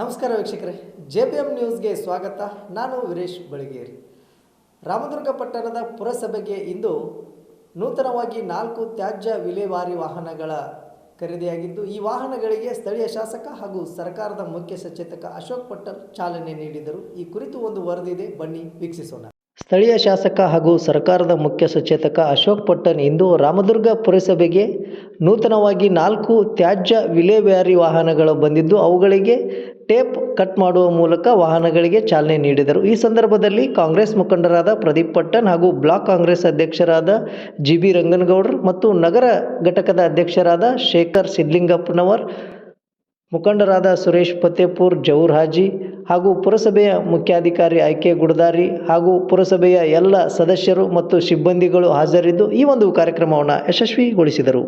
ನಮಸ್ಕಾರ ವೀಕ್ಷಕರೇ, J P M ನ್ಯೂಸ್ಗೆ ಸ್ವಾಗತ. ನಾನು ವೀರೇಶ್ ಬಳಗೇರಿ. ರಾಮದುರ್ಗ ಪಟ್ಟಣದ ಪುರಸಭೆಗೆ ಇಂದು ನೂತನವಾಗಿ ನಾಲ್ಕು ತ್ಯಾಜ್ಯ ವಿಲೇವಾರಿ ವಾಹನಗಳ ಖರೀದಿಯಾಗಿದ್ದು, ಈ ವಾಹನಗಳಿಗೆ ಸ್ಥಳೀಯ ಶಾಸಕ ಹಾಗೂ ಸರ್ಕಾರದ ಮುಖ್ಯ ಸಚೇತಕ ಅಶೋಕ್ ಪಟ್ಟಲ್ ಚಾಲನೆ ನೀಡಿದರು. ಈ ಕುರಿತು ಒಂದು ವರದಿದೆ ಬನ್ನಿ ವೀಕ್ಷಿಸೋಣ. ಸ್ಥಳೀಯ ಶಾಸಕ ಹಾಗೂ ಸರ್ಕಾರದ ಮುಖ್ಯ ಸಚೇತಕ ಅಶೋಕ್ ಪಟ್ಟಣ್ ಇಂದು ರಾಮದುರ್ಗ ಪುರಸಭೆಗೆ ನೂತನವಾಗಿ ನಾಲ್ಕು ತ್ಯಾಜ್ಯ ವಿಲೇವಾರಿ ವಾಹನಗಳು ಬಂದಿದ್ದು, ಅವುಗಳಿಗೆ ಟೇಪ್ ಕಟ್ ಮಾಡುವ ಮೂಲಕ ವಾಹನಗಳಿಗೆ ಚಾಲನೆ ನೀಡಿದರು. ಈ ಸಂದರ್ಭದಲ್ಲಿ ಕಾಂಗ್ರೆಸ್ ಮುಖಂಡರಾದ ಪ್ರದೀಪ್ ಪಟ್ಟಣ್ ಹಾಗೂ ಬ್ಲಾಕ್ ಕಾಂಗ್ರೆಸ್ ಅಧ್ಯಕ್ಷರಾದ ಜಿ ಬಿ ರಂಗನಗೌಡರ್ ಮತ್ತು ನಗರ ಘಟಕದ ಅಧ್ಯಕ್ಷರಾದ ಶೇಖರ್ ಸಿದ್ಲಿಂಗಪ್ಪನವರ್, ಮುಖಂಡರಾದ ಸುರೇಶ್ ಫತೇಪುರ್ ಜೌರ್ ಹಾಜಿ ಹಾಗೂ ಪುರಸಭೆಯ ಮುಖ್ಯಾಧಿಕಾರಿ ಆಯ್ಕೆ ಗುಡದಾರಿ ಹಾಗೂ ಪುರಸಭೆಯ ಎಲ್ಲ ಸದಸ್ಯರು ಮತ್ತು ಸಿಬ್ಬಂದಿಗಳು ಹಾಜರಿದ್ದು ಈ ಒಂದು ಕಾರ್ಯಕ್ರಮವನ್ನು ಯಶಸ್ವಿಗೊಳಿಸಿದರು.